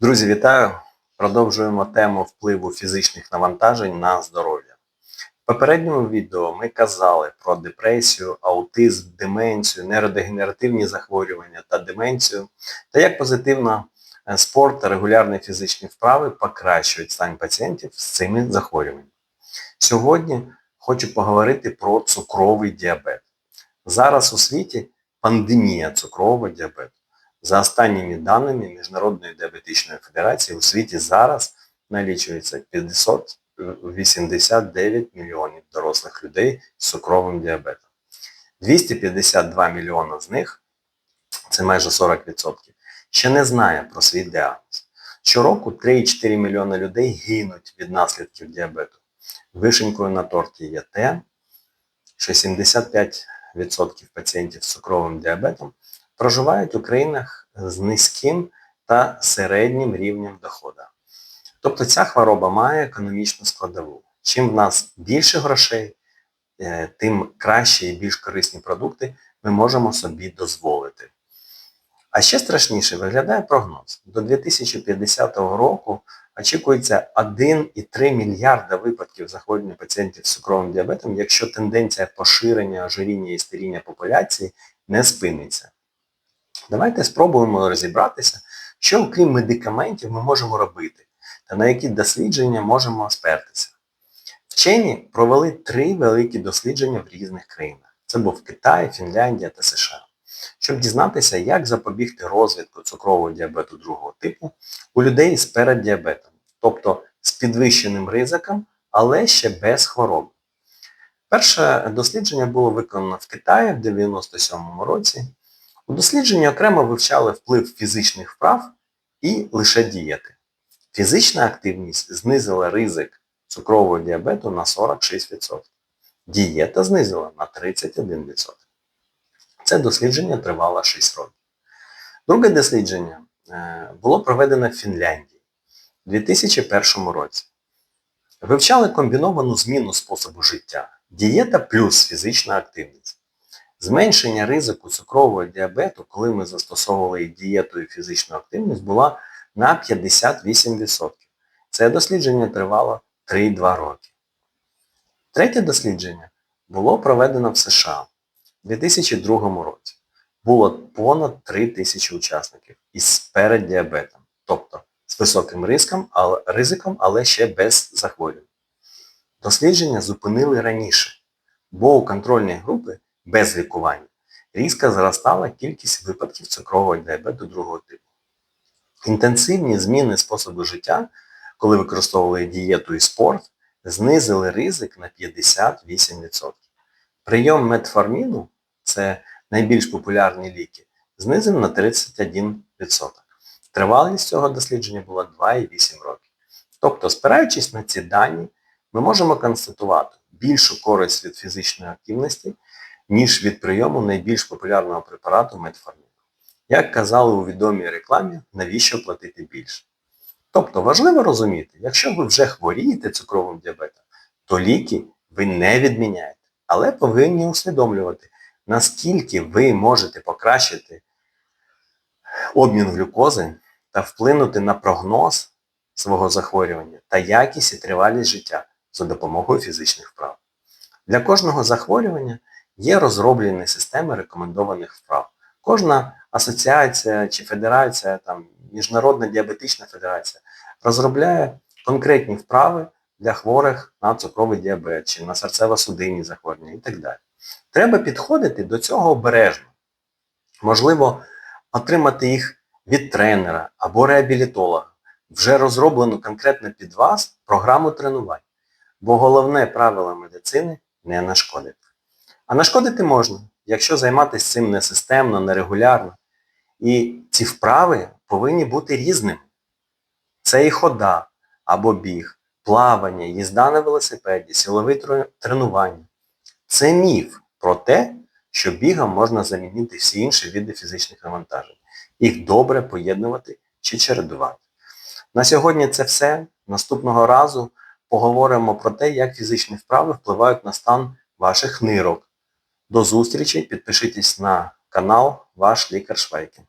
Друзі, вітаю! Продовжуємо тему впливу фізичних навантажень на здоров'я. В попередньому відео ми казали про депресію, аутизм, деменцію, нейродегенеративні захворювання та деменцію, та як позитивно е, спорт та регулярні фізичні вправи покращують стан пацієнтів з цими захворюваннями. Сьогодні хочу поговорити про цукровий діабет. Зараз у світі пандемія цукрового діабету. За останніми даними Міжнародної діабетичної федерації у світі зараз налічується 589 мільйонів дорослих людей з цукровим діабетом. 252 мільйона з них, це майже 40%, ще не знає про свій діагноз. Щороку 3,4 мільйона людей гинуть від наслідків діабету. Вишенькою на торті є те, що 75% пацієнтів з цукровим діабетом проживають у країнах з низьким та середнім рівнем доходу. Тобто ця хвороба має економічну складову. Чим в нас більше грошей, е, тим кращі і більш корисні продукти ми можемо собі дозволити. А ще страшніше виглядає прогноз. До 2050 року очікується 1,3 мільярда випадків захворювання пацієнтів з цукровим діабетом, якщо тенденція поширення ожиріння і старіння популяції не спиниться. Давайте спробуємо розібратися, що окрім медикаментів ми можемо робити та на які дослідження можемо спертися. Вчені провели три великі дослідження в різних країнах. Це був Китай, Фінляндія та США. Щоб дізнатися, як запобігти розвитку цукрового діабету другого типу у людей з переддіабетом, тобто з підвищеним ризиком, але ще без хвороби. Перше дослідження було виконано в Китаї в 1997 році. У дослідженні окремо вивчали вплив фізичних вправ і лише дієти. Фізична активність знизила ризик цукрового діабету на 46%. Дієта знизила на 31%. Це дослідження тривало 6 років. Друге дослідження е, було проведено в Фінляндії у 2001 році. Вивчали комбіновану зміну способу життя. Дієта плюс фізична активність. Зменшення ризику цукрового діабету, коли ми застосовували дієту і фізичну активність, була на 58%. Це дослідження тривало 3-2 роки. Третє дослідження було проведено в США у 2002 році. Було понад 3 тисячі учасників із переддіабетом, тобто з високим ризиком, але, ризиком, але ще без захворювань. Дослідження зупинили раніше, бо у контрольній групи без лікування різко зростала кількість випадків цукрового діабету другого типу. Інтенсивні зміни способу життя, коли використовували дієту і спорт, знизили ризик на 58%. Прийом метформіну, це найбільш популярні ліки, знизив на 31%. Тривалість цього дослідження була 2,8 років. Тобто, спираючись на ці дані, ми можемо констатувати більшу користь від фізичної активності, ніж від прийому найбільш популярного препарату метформіну. Як казали у відомій рекламі, навіщо платити більше? Тобто важливо розуміти, якщо ви вже хворієте цукровим діабетом, то ліки ви не відміняєте, але повинні усвідомлювати, наскільки ви можете покращити обмін глюкози та вплинути на прогноз свого захворювання та якість і тривалість життя за допомогою фізичних вправ. Для кожного захворювання є розроблені системи рекомендованих вправ. Кожна асоціація чи федерація, там, Міжнародна діабетична федерація розробляє конкретні вправи для хворих на цукровий діабет чи на серцево-судинні захворювання і так далі. Треба підходити до цього обережно. Можливо, отримати їх від тренера або реабілітолога, вже розроблену конкретно під вас програму тренувань. Бо головне правило медицини не нашкодити. А нашкодити можна, якщо займатися цим несистемно, нерегулярно. І ці вправи повинні бути різними. Це і хода або біг, плавання, їзда на велосипеді, силове тренування. Це міф про те, що бігом можна замінити всі інші види фізичних навантажень. Їх добре поєднувати чи чередувати. На сьогодні це все. Наступного разу поговоримо про те, як фізичні вправи впливають на стан ваших нирок. До зустрічі, підпишитесь на канал Ваш Лікар Швейкін.